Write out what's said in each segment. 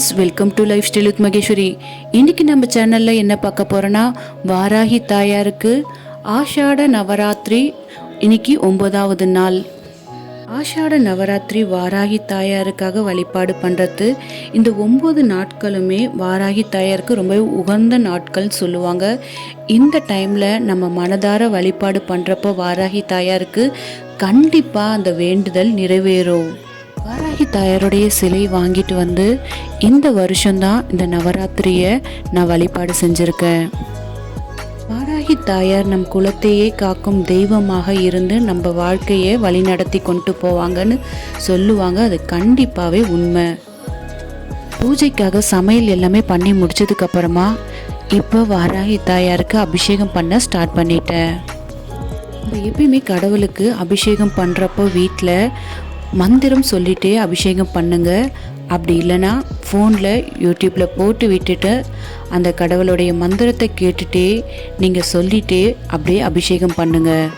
Friends welcome to lifestyle with Maheswari இன்றைக்கி நம்ம சேனலில் என்ன பார்க்க போகிறோன்னா வாராகி தாயாருக்கு ஆஷாட நவராத்திரி இன்னைக்கு ஒம்பதாவது நாள். ஆஷாட நவராத்திரி வாராகி தாயாருக்காக வழிபாடு பண்ணுறது இந்த ஒம்பது நாட்களுமே வாராகி தாயாருக்கு ரொம்ப உகந்த நாட்கள் சொல்லுவாங்க. இந்த டைமில் நம்ம மனதார வழிபாடு பண்ணுறப்போ வாராகி தாயாருக்கு கண்டிப்பாக அந்த வேண்டுதல் நிறைவேறும். வாராகி தாயாருடைய சிலை வாங்கிட்டு வந்து இந்த வருஷம்தான் இந்த நவராத்திரியை நான் வழிபாடு செஞ்சுருக்கேன். வாராகி தாயார் நம் குலத்தையே காக்கும் தெய்வமாக இருந்து நம்ம வாழ்க்கையை வழிநடத்தி கொண்டு போவாங்கன்னு சொல்லுவாங்க. அது கண்டிப்பாகவே உண்மை. பூஜைக்காக சமையல் எல்லாமே பண்ணி முடிச்சதுக்கப்புறமா இப்போ வாராகி தாயாருக்கு அபிஷேகம் பண்ண ஸ்டார்ட் பண்ணிட்டேன். எப்பயுமே கடவுளுக்கு அபிஷேகம் பண்ணுறப்போ வீட்டில் மந்திரம் சொல்லிட்டே அபிஷேகம் பண்ணுங்க. அப்படி இல்லைன்னா ஃபோனில் யூடியூப்பில் போட்டு விட்டுட்டு அந்த கடவுளுடைய மந்திரத்தை கேட்டுட்டே நீங்கள் சொல்லிட்டே அப்படியே அபிஷேகம் பண்ணுங்கள்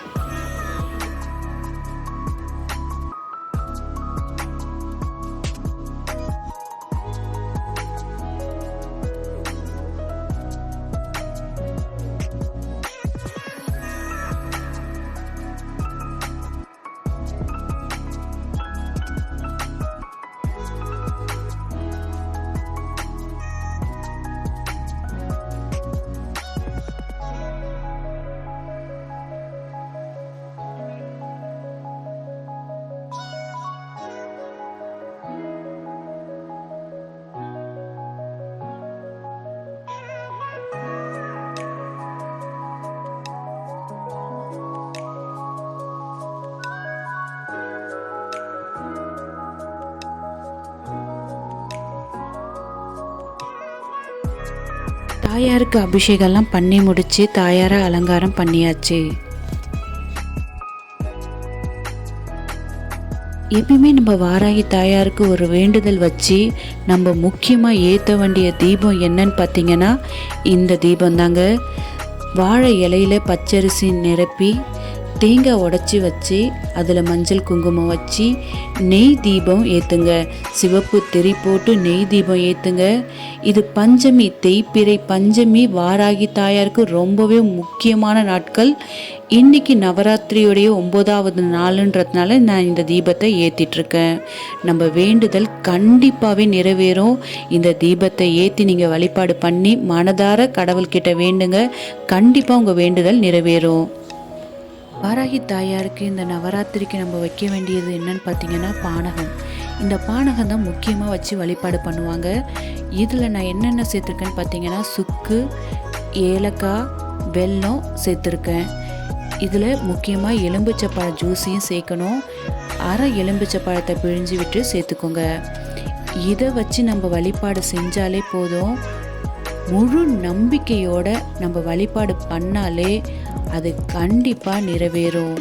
தாயாருக்கு அபிஷேகம்லாம் பண்ணி முடிச்சு தாயாரை அலங்காரம் பண்ணியாச்சு. எப்பயுமே நம்ம வாராகி தாயாருக்கு ஒரு வேண்டுதல் வச்சு நம்ம முக்கியமாக ஏற்ற வேண்டிய தீபம் என்னன்னு பார்த்தீங்கன்னா இந்த தீபம் தாங்க வாழை இலையில பச்சரிசி நிரப்பி தேங்காய் உடச்சி வச்சு அதில் மஞ்சள் குங்குமம் வச்சு நெய் தீபம் ஏற்றுங்க சிவப்பு திரி போட்டு நெய் தீபம் ஏற்றுங்க இது பஞ்சமி தேய்ப்பிறை பஞ்சமி வாராகி தாயாருக்கு ரொம்பவே முக்கியமான நாட்கள். இன்னைக்கு நவராத்திரியுடைய ஒன்பதாவது நாளுன்றதுனால நான் இந்த தீபத்தை ஏற்றிட்டுருக்கேன் நம்ம வேண்டுதல் கண்டிப்பாகவே நிறைவேறும். இந்த தீபத்தை ஏற்றி நீங்கள் வழிபாடு பண்ணி மனதார கடவுள்கிட்ட வேண்டுங்க. கண்டிப்பாக உங்கள் வேண்டுதல் நிறைவேறும். வாராகி தாயாருக்கு இந்த நவராத்திரிக்கு நம்ம வைக்க வேண்டியது என்னன்னு பார்த்தீங்கன்னா பானகம். இந்த பானகம் தான் முக்கியமாக வச்சு வழிபாடு பண்ணுவாங்க. இதில் நான் என்னென்ன சேர்த்துருக்கேன்னு பார்த்தீங்கன்னா சுக்கு ஏலக்காய் வெல்லம் சேர்த்துருக்கேன். இதில் முக்கியமாக எலும்பிச்சை ஜூஸையும் சேர்க்கணும். அரை எலும்பிச்சப்பழத்தை பிழிஞ்சு விட்டு சேர்த்துக்கோங்க. இதை வச்சு நம்ம வழிபாடு செஞ்சாலே போதும். முழு நம்பிக்கையோட நம்ம வழிபாடு பண்ணாலே அது கண்டிப்பாக நிறைவேறும்.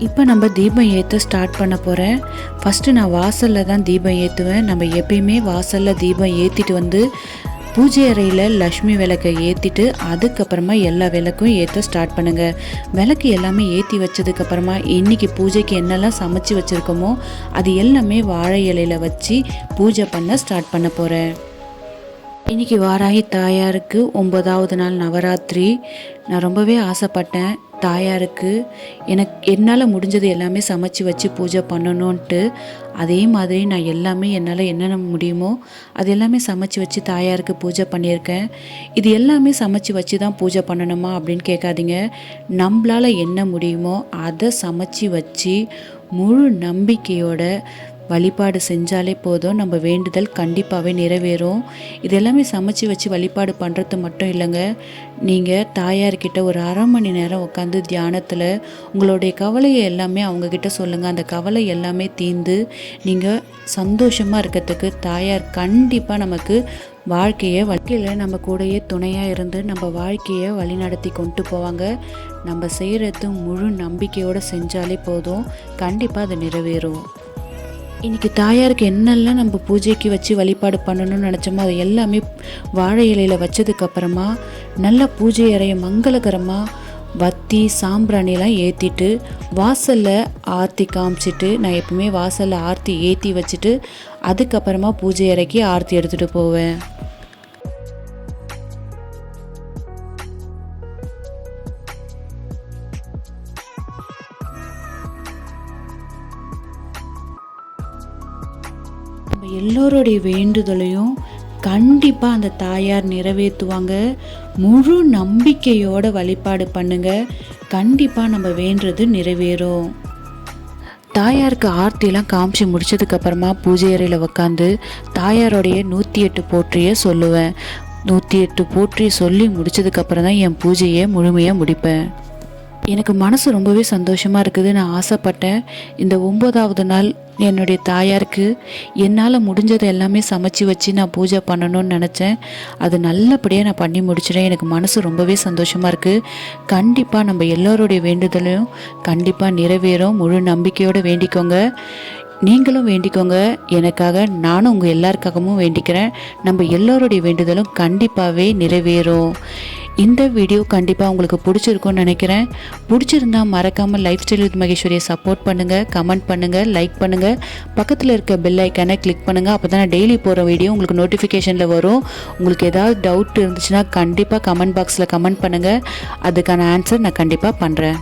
இப்போ நம்ம தீபம் ஏற்ற ஸ்டார்ட் பண்ண போகிறேன் ஃபஸ்ட்டு நான் வாசலில் தான் தீபம் ஏற்றுவேன் நம்ம எப்பயுமே வாசலில் தீபம் ஏற்றிட்டு வந்து பூஜை அறையில் லக்ஷ்மி விளக்கை ஏற்றிட்டு அதுக்கப்புறமா எல்லா விளக்கும் ஏற்ற ஸ்டார்ட் பண்ணுங்கள் விளக்கு எல்லாமே ஏற்றி வச்சதுக்கப்புறமா இன்றைக்கி பூஜைக்கு என்னெல்லாம் சமைச்சு வச்சுருக்கோமோ அது எல்லாமே வாழை இலையில் வச்சு பூஜை பண்ண ஸ்டார்ட் பண்ண போகிறேன் இன்னைக்கு வாராகி தாயாருக்கு ஒன்பதாவது நாள் நவராத்திரி. நான் ரொம்பவே ஆசைப்பட்டேன் தாயாருக்கு. எனக்கு என்னால் முடிஞ்சது எல்லாமே சமைச்சு வச்சு பூஜை பண்ணணுன்ட்டு அதே மாதிரி நான் எல்லாமே என்னால் என்னென்ன முடியுமோ அது எல்லாமே சமைச்சு வச்சு தாயாருக்கு பூஜை பண்ணியிருக்கேன். இது எல்லாமே சமைச்சு வச்சு தான் பூஜை பண்ணணுமா அப்படின்னு கேட்காதீங்க. நம்மளால் என்ன முடியுமோ அதை சமைச்சு வச்சு முழு நம்பிக்கையோட வழிபாடு செஞ்சாலே போதும். நம்ம வேண்டுதல் கண்டிப்பாகவே நிறைவேறும். இது எல்லாமே சமைச்சு வச்சு வழிபாடு பண்ணுறது மட்டும் இல்லைங்க. நீங்கள் தாயார்கிட்ட ஒரு அரை மணி நேரம் உட்காந்து தியானத்தில் உங்களுடைய கவலையை எல்லாமே அவங்கக்கிட்ட சொல்லுங்கள் அந்த கவலை எல்லாமே தீர்ந்து நீங்கள் சந்தோஷமாக இருக்கிறதுக்கு தாயார் கண்டிப்பாக நமக்கு வாழ்க்கையை வாழ்க்கையில் நம்ம கூடயே துணையாக இருந்து நம்ம வாழ்க்கையை வழிநடத்தி கொண்டு போவாங்க. நம்ம செய்கிறது முழு நம்பிக்கையோடு செஞ்சாலே போதும். கண்டிப்பாக அது நிறைவேறும். இன்னைக்கு தாயாருக்கு என்னெல்லாம் நம்ம பூஜைக்கு வச்சு வழிபாடு பண்ணணும்னு நினச்சோமோ அது எல்லாமே வாழை இலையில் வச்சதுக்கப்புறமா நல்லா பூஜை அறைய மங்களகரமாக வத்தி சாம்பிராணிலாம் ஏற்றிட்டு வாசலில் ஆர்த்தி காமிச்சிட்டு நான் எப்பவுமே வாசலில் ஆர்த்தி ஏற்றி வச்சுட்டு அதுக்கப்புறமா பூஜை அறைக்கு ஆர்த்தி எடுத்துகிட்டு போவேன். நம்ம எல்லோருடைய வேண்டுதலையும் கண்டிப்பாக அந்த தாயார் நிறைவேற்றுவாங்க. முழு நம்பிக்கையோட வழிபாடு பண்ணுங்க. கண்டிப்பாக நம்ம வேண்டுறது நிறைவேறும். தாயாருக்கு ஆர்த்திலாம் காமிச்சு முடிச்சதுக்கப்புறமா பூஜை அறையில் உட்காந்து தாயாரோடைய நூற்றி எட்டு போற்றியை சொல்லுவேன். நூற்றி எட்டு போற்றி சொல்லி முடிச்சதுக்கப்புறம் தான் என் பூஜையை முழுமையாக முடிப்பேன். எனக்கு மனசு ரொம்பவே சந்தோஷமாக இருக்குது. நான் ஆசைப்பட்டேன். இந்த ஒம்போதாவது நாள் என்னுடைய தாயாருக்கு என்னால் முடிஞ்சதை எல்லாமே சமைச்சு வச்சு நான் பூஜை பண்ணணும்னு நினச்சேன். அது நல்லபடியாக நான் பண்ணி முடிச்சிட்டேன். எனக்கு மனசு ரொம்பவே சந்தோஷமாக இருக்குது கண்டிப்பாக நம்ம எல்லோருடைய வேண்டுதலையும் கண்டிப்பாக நிறைவேறும். முழு நம்பிக்கையோடு வேண்டிக்கோங்க. நீங்களும் வேண்டிக்கோங்க. எனக்காக நானும் உங்கள் எல்லாருக்காகவும் வேண்டிக்கிறேன். நம்ம எல்லோருடைய வேண்டுதலும் கண்டிப்பாகவே நிறைவேறும். இந்த வீடியோ கண்டிப்பாக உங்களுக்கு பிடிச்சிருக்கும்னு நினைக்கிறேன். பிடிச்சிருந்தா மறக்காமல் லைஃப் ஸ்டைல் வித் மகேஸ்வரியை சப்போர்ட் பண்ணுங்கள் கமெண்ட் பண்ணுங்கள் லைக் பண்ணுங்கள் பக்கத்தில் இருக்க பெல் ஐக்கானை கிளிக் பண்ணுங்கள் அப்போ தான் டெய்லி போகிற வீடியோ உங்களுக்கு நோட்டிஃபிகேஷனில் வரும். உங்களுக்கு ஏதாவது டவுட் இருந்துச்சுன்னா கண்டிப்பாக கமெண்ட் பாக்ஸில் கமெண்ட் பண்ணுங்கள் அதுக்கான ஆன்சர் நான் கண்டிப்பாக பண்ணுறேன்